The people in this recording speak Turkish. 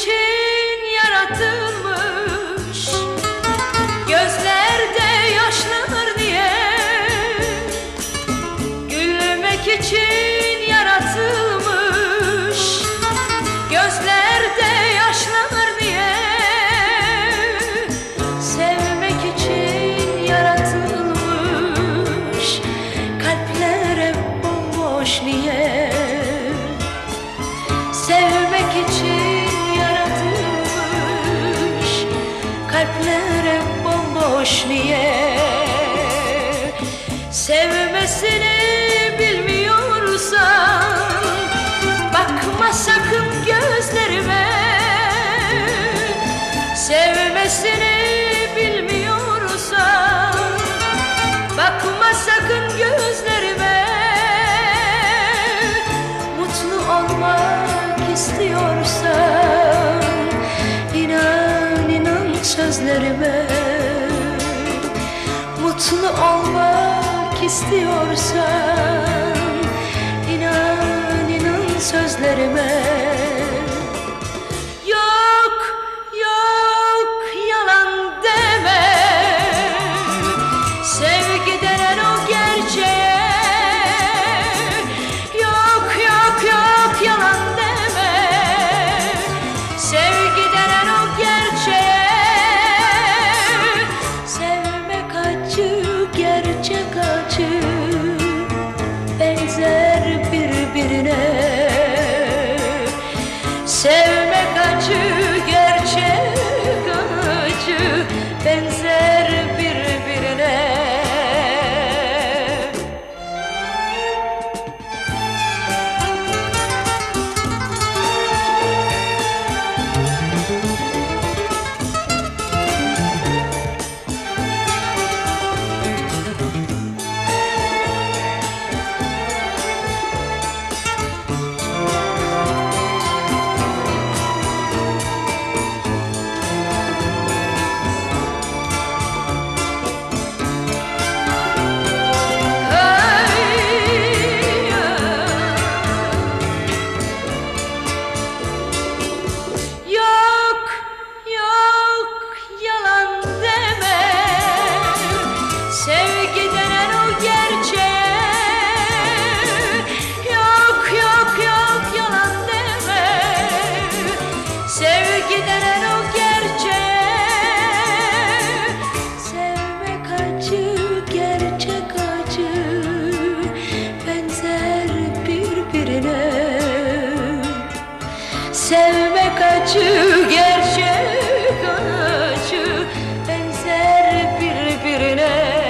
için yaratılmış. Gözlerde yaşlanır diye Gülmek için yaratılmış. Gözlerde yaşlanır diye Sevmek için yaratılmış. Kalpler hep bomboş niye Sevmek için dertlere bomboş niye? hayallerime Mutlu olmak istiyorsan inan inan sözlerime. acı gerçek acı benzer birbirine